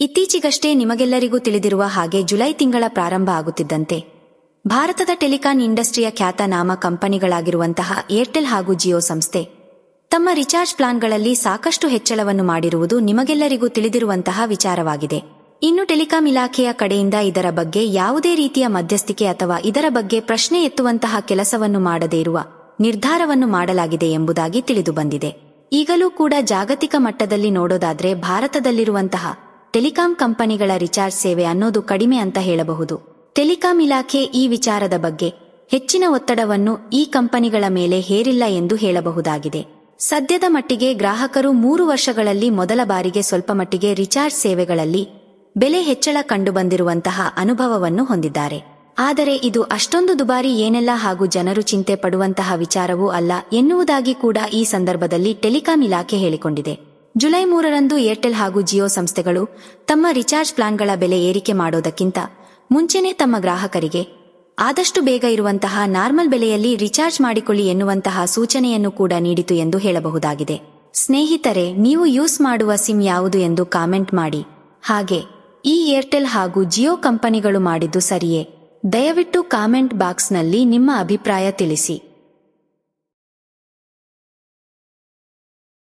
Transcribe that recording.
ಇತ್ತೀಚೆಗಷ್ಟೇ ನಿಮಗೆಲ್ಲರಿಗೂ ತಿಳಿದಿರುವ ಹಾಗೆ ಜುಲೈ ತಿಂಗಳ ಪ್ರಾರಂಭ ಆಗುತ್ತಿದ್ದಂತೆ, ಭಾರತದ ಟೆಲಿಕಾನ್ ಇಂಡಸ್ಟ್ರಿಯ ಖ್ಯಾತನಾಮ ಕಂಪನಿಗಳಾಗಿರುವಂತಹ ಏರ್ಟೆಲ್ ಹಾಗೂ ಜಿಯೋ ಸಂಸ್ಥೆ ತಮ್ಮ ರಿಚಾರ್ಜ್ ಪ್ಲಾನ್ಗಳಲ್ಲಿ ಸಾಕಷ್ಟು ಹೆಚ್ಚಳವನ್ನು ಮಾಡಿರುವುದು ನಿಮಗೆಲ್ಲರಿಗೂ ತಿಳಿದಿರುವಂತಹ ವಿಚಾರವಾಗಿದೆ. ಇನ್ನು ಟೆಲಿಕಾಂ ಇಲಾಖೆಯ ಕಡೆಯಿಂದ ಇದರ ಬಗ್ಗೆ ಯಾವುದೇ ರೀತಿಯ ಮಧ್ಯಸ್ಥಿಕೆ ಅಥವಾ ಇದರ ಬಗ್ಗೆ ಪ್ರಶ್ನೆ ಎತ್ತುವಂತಹ ಕೆಲಸವನ್ನು ಮಾಡದೇ ಇರುವ ನಿರ್ಧಾರವನ್ನು ಮಾಡಲಾಗಿದೆ ಎಂಬುದಾಗಿ ತಿಳಿದುಬಂದಿದೆ. ಈಗಲೂ ಕೂಡ ಜಾಗತಿಕ ಮಟ್ಟದಲ್ಲಿ ನೋಡೋದಾದ್ರೆ ಭಾರತದಲ್ಲಿರುವಂತಹ ಟೆಲಿಕಾಂ ಕಂಪನಿಗಳ ರಿಚಾರ್ಜ್ ಸೇವೆ ಅನ್ನೋದು ಕಡಿಮೆ ಅಂತ ಹೇಳಬಹುದು. ಟೆಲಿಕಾಂ ಇಲಾಖೆ ಈ ವಿಚಾರದ ಬಗ್ಗೆ ಹೆಚ್ಚಿನ ಒತ್ತಡವನ್ನು ಈ ಕಂಪನಿಗಳ ಮೇಲೆ ಹೇರಿಲ್ಲ ಎಂದು ಹೇಳಬಹುದಾಗಿದೆ. ಸದ್ಯದ ಮಟ್ಟಿಗೆ ಗ್ರಾಹಕರು ಮೂರು ವರ್ಷಗಳಲ್ಲಿ ಮೊದಲ ಬಾರಿಗೆ ಸ್ವಲ್ಪ ಮಟ್ಟಿಗೆ ರಿಚಾರ್ಜ್ ಸೇವೆಗಳಲ್ಲಿ ಬೆಲೆ ಹೆಚ್ಚಳ ಕಂಡುಬಂದಿರುವಂತಹ ಅನುಭವವನ್ನು ಹೊಂದಿದ್ದಾರೆ. ಆದರೆ ಇದು ಅಷ್ಟೊಂದು ದುಬಾರಿ ಏನೆಲ್ಲ ಹಾಗೂ ಜನರು ಚಿಂತೆ ಪಡುವಂತಹ ವಿಚಾರವೂ ಅಲ್ಲ ಎನ್ನುವುದಾಗಿ ಕೂಡ ಈ ಸಂದರ್ಭದಲ್ಲಿ ಟೆಲಿಕಾಂ ಇಲಾಖೆ ಹೇಳಿಕೊಂಡಿದೆ. ಜುಲೈ ಮೂರರಂದು ಏರ್ಟೆಲ್ ಹಾಗೂ ಜಿಯೋ ಸಂಸ್ಥೆಗಳು ತಮ್ಮ ರಿಚಾರ್ಜ್ ಪ್ಲಾನ್ಗಳ ಬೆಲೆ ಏರಿಕೆ ಮಾಡೋದಕ್ಕಿಂತ ಮುಂಚೆನೇ ತಮ್ಮ ಗ್ರಾಹಕರಿಗೆ ಆದಷ್ಟು ಬೇಗ ಇರುವಂತಹ ನಾರ್ಮಲ್ ಬೆಲೆಯಲ್ಲಿ ರಿಚಾರ್ಜ್ ಮಾಡಿಕೊಳ್ಳಿ ಎನ್ನುವಂತಹ ಸೂಚನೆಯನ್ನು ಕೂಡ ನೀಡಿತು ಎಂದು ಹೇಳಬಹುದಾಗಿದೆ. ಸ್ನೇಹಿತರೆ, ನೀವು ಯೂಸ್ ಮಾಡುವ ಸಿಮ್ ಯಾವುದು ಎಂದು ಕಾಮೆಂಟ್ ಮಾಡಿ. ಹಾಗೆ, ಈ ಏರ್ಟೆಲ್ ಹಾಗೂ ಜಿಯೋ ಕಂಪನಿಗಳು ಮಾಡಿದ್ದು ಸರಿಯೇ? ದಯವಿಟ್ಟು ಕಾಮೆಂಟ್ ಬಾಕ್ಸ್ನಲ್ಲಿ ನಿಮ್ಮ ಅಭಿಪ್ರಾಯ ತಿಳಿಸಿ.